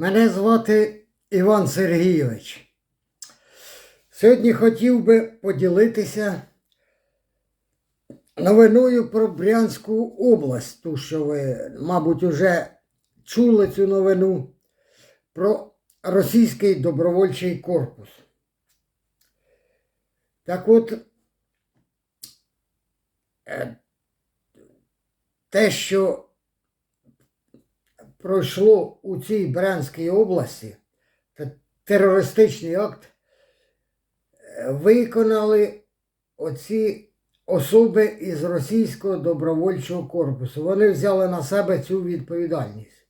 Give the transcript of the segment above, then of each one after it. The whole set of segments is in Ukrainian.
Мене звати Іван Сергійович. Сьогодні хотів би поділитися новиною про Брянську область, ту, що ви, мабуть, уже чули цю новину про російський добровольчий корпус. Так от, е, те, що пройшло у цій Брянській області, терористичний акт, е, виконали оці особи із російського добровольчого корпусу. Вони взяли на себе цю відповідальність.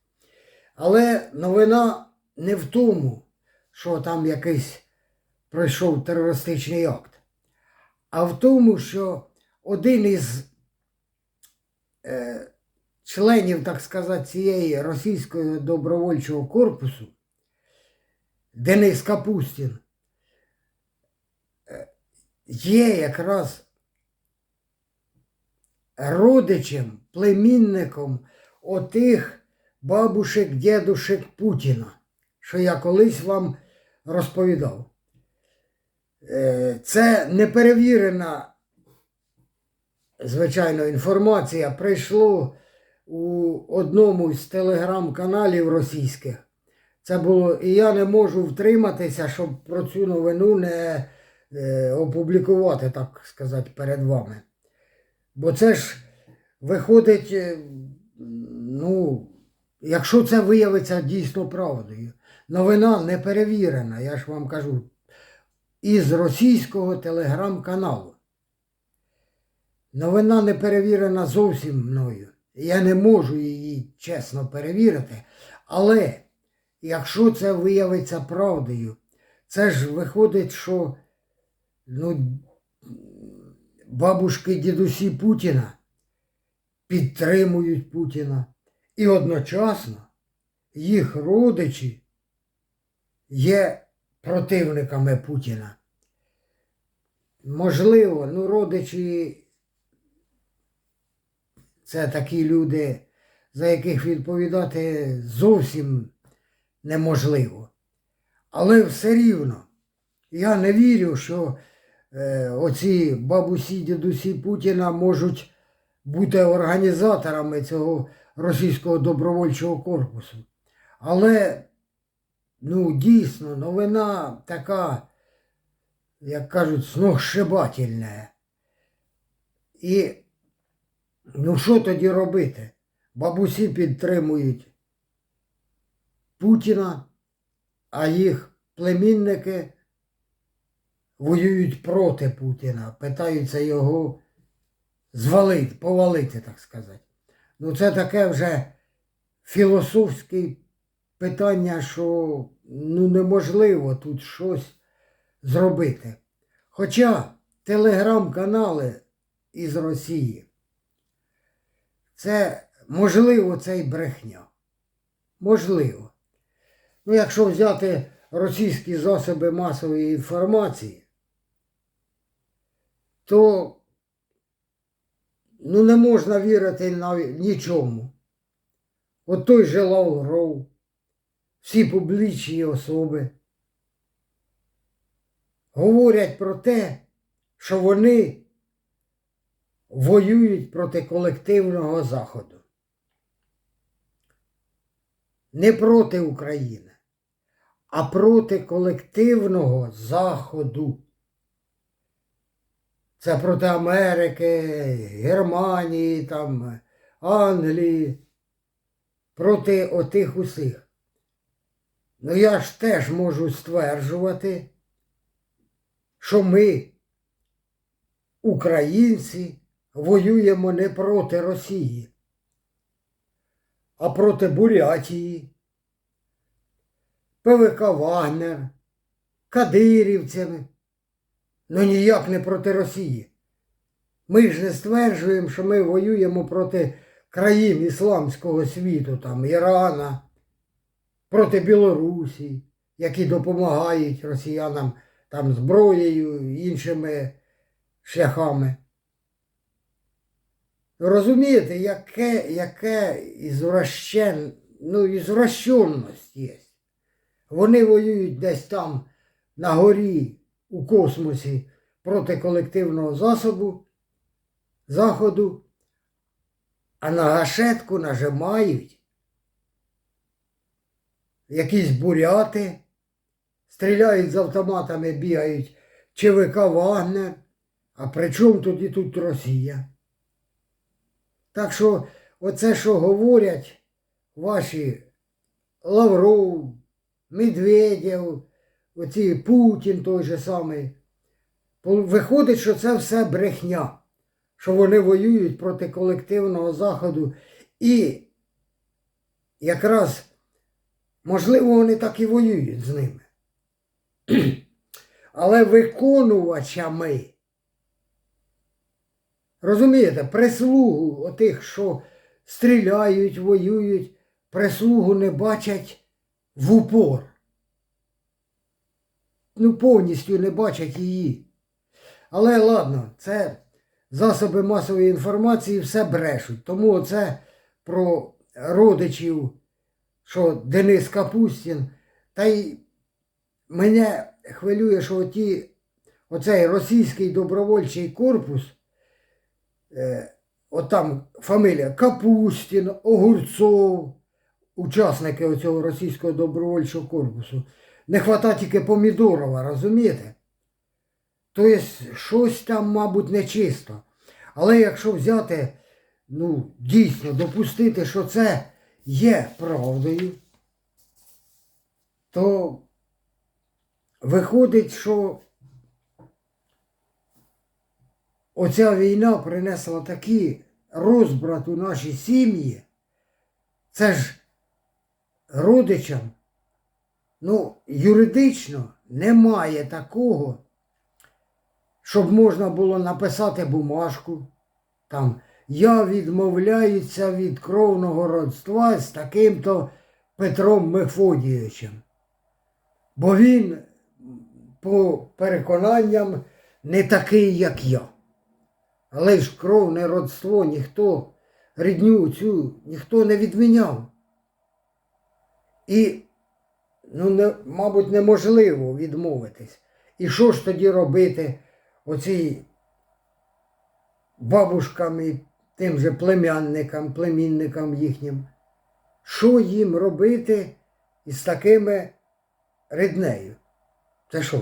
Але новина не в тому, що там якийсь пройшов терористичний акт, а в тому, що один із е, членів, так сказати, цієї російського добровольчого корпусу, Денис Капустін, е, є якраз родичем, племінником отих бабушек, дідушек Путіна, що я колись вам розповідав. Е, Це неперевірена, звичайно, інформація. Прийшло у одному з телеграм-каналів російських. Це було, і я не можу втриматися, щоб про цю новину не е, опублікувати, так сказати, перед вами. Бо це ж виходить, е, ну, якщо це виявиться дійсно правдою, новина не перевірена, я ж вам кажу, із російського телеграм-каналу. Новина не перевірена зовсім мною. Я не можу її чесно перевірити. Але якщо це виявиться правдою, це ж виходить, що ну, бабушки дідусі Путіна підтримують Путіна. І одночасно їх родичі є противниками Путіна. Можливо, ну, родичі це такі люди, за яких відповідати зовсім неможливо. Але все рівно я не вірю, що е, оці бабусі, дідусі Путіна можуть бути організаторами цього російського добровольчого корпусу. Але, ну, дійсно, новина така, як кажуть, сногсшибательна. І Ну що тоді робити? Бабусі підтримують Путіна, а їх племінники воюють проти Путіна, питаються його звалити, повалити, так сказати. Ну це таке вже філософське питання, що ну, неможливо тут щось зробити. Хоча телеграм-канали із Росії. Це можливо це й брехня. Можливо. Ну, якщо взяти російські засоби масової інформації, то ну, не можна вірити навіть нічому. От той же Лавров, всі публічні особи говорять про те, що вони воюють проти колективного Заходу. Не проти України, а проти колективного Заходу. Це проти Америки, Германії, там, Англії, проти отих усіх. Ну я ж теж можу стверджувати, що ми, українці, воюємо не проти Росії, а проти Бурятії, ПВК Вагнер, Кадирівцями, ну ніяк не проти Росії. Ми ж не стверджуємо, що ми воюємо проти країн ісламського світу, там, Ірана, проти Білорусі, які допомагають росіянам там зброєю іншими шляхами. Розумієте, яке, яке ізвращен, ну, ізвращенність є. Вони воюють десь там на горі у космосі проти колективного засобу, заходу, а на гашетку нажимають якісь буряти, стріляють з автоматами, бігають ЧВК Вагнер. А при чому тоді тут Росія? Так що оце, що говорять ваші Лавров, Медведєв, оці Путін той же самий, виходить, що це все брехня, що вони воюють проти колективного заходу. І якраз, можливо, вони так і воюють з ними. Але виконувачами. Розумієте, прислугу отих, що стріляють, воюють, прислугу не бачать в упор. Ну, повністю не бачать її. Але ладно, це засоби масової інформації все брешуть. Тому оце про родичів, що Денис Капустін, та й мене хвилює, що ті, оцей російський добровольчий корпус, от там фамілія Капустін, Огурцов, учасники оцього російського добровольчого корпусу. Не хвата тільки Помідорова, розумієте? Тобто щось там, мабуть, нечисто. Але якщо взяти, ну, дійсно допустити, що це є правдою, то виходить, що оця війна принесла такий розбрат у наші сім'ї. Це ж родичам, ну, юридично немає такого, щоб можна було написати бумажку. Там я відмовляюся від кровного родства з таким-то Петром Мефодійовичем. Бо він, по переконанням, не такий, як я. Але ж кровне родство ніхто, рідню цю ніхто не відміняв. І, ну, не, мабуть, неможливо відмовитись. І що ж тоді робити оцій бабушкам і тим же племянникам, племінникам їхнім? Що їм робити із такими ріднею? Це що?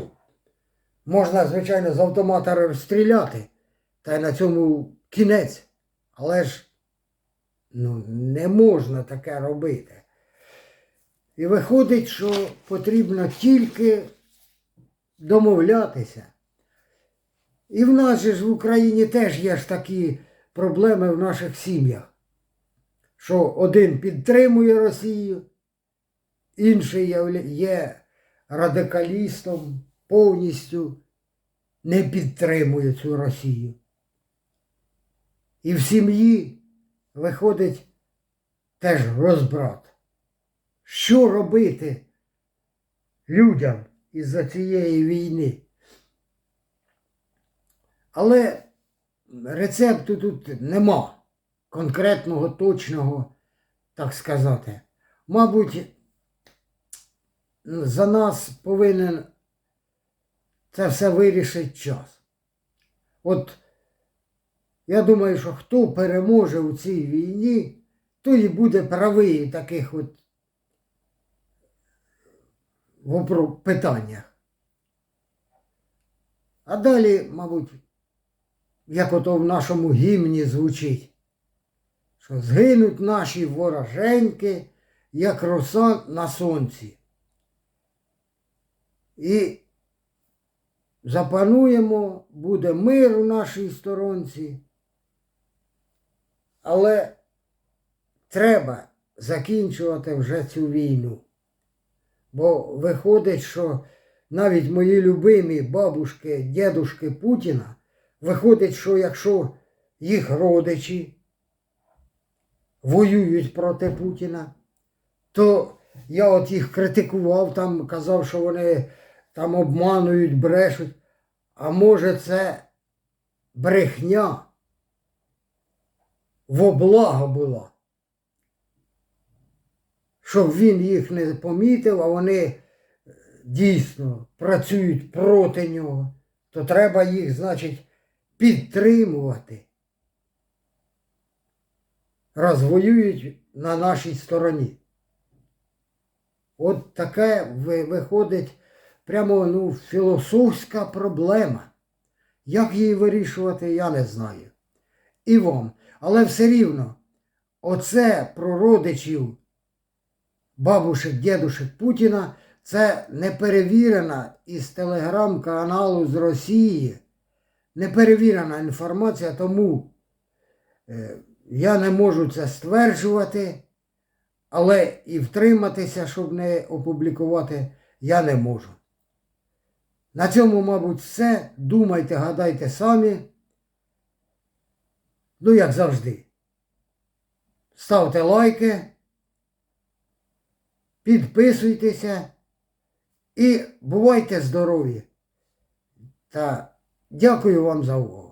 Можна, звичайно, з автомата розстріляти, та й на цьому кінець. Але ж ну, не можна таке робити. І виходить, що потрібно тільки домовлятися. І в нас же ж в Україні теж є ж такі проблеми в наших сім'ях, що один підтримує Росію, інший є радикалістом, повністю не підтримує цю Росію. І в сім'ї виходить теж розбрат. Що робити людям із-за цієї війни? Але рецепту тут нема конкретного, точного, так сказати. Мабуть, за нас повинен це все вирішити час. От я думаю, що хто переможе у цій війні, той і буде правий в таких от питаннях. А далі, мабуть, як ото в нашому гімні звучить, що згинуть наші вороженьки, як роса на сонці. І запануємо, буде мир у нашій сторонці. Але треба закінчувати вже цю війну. Бо виходить, що навіть мої любимі бабушки, дідушки Путіна, виходить, що якщо їх родичі воюють проти Путіна, то я от їх критикував, там казав, що вони там обманують, брешуть. А може це брехня во благо була. Щоб він їх не помітив, а вони дійсно працюють проти нього, то треба їх, значить, підтримувати. Розвоюють на нашій стороні. От таке виходить прямо ну, філософська проблема. Як її вирішувати, я не знаю. І вам. Але все рівно, оце про родичів бабушек, дідушек Путіна, це неперевірена із телеграм-каналу з Росії. Неперевірена інформація, тому е, я не можу це стверджувати, але і втриматися, щоб не опублікувати, я не можу. На цьому, мабуть, все. Думайте, гадайте самі. Ну, як завжди. Ставте лайки, підписуйтеся і бувайте здорові. Та дякую вам за увагу.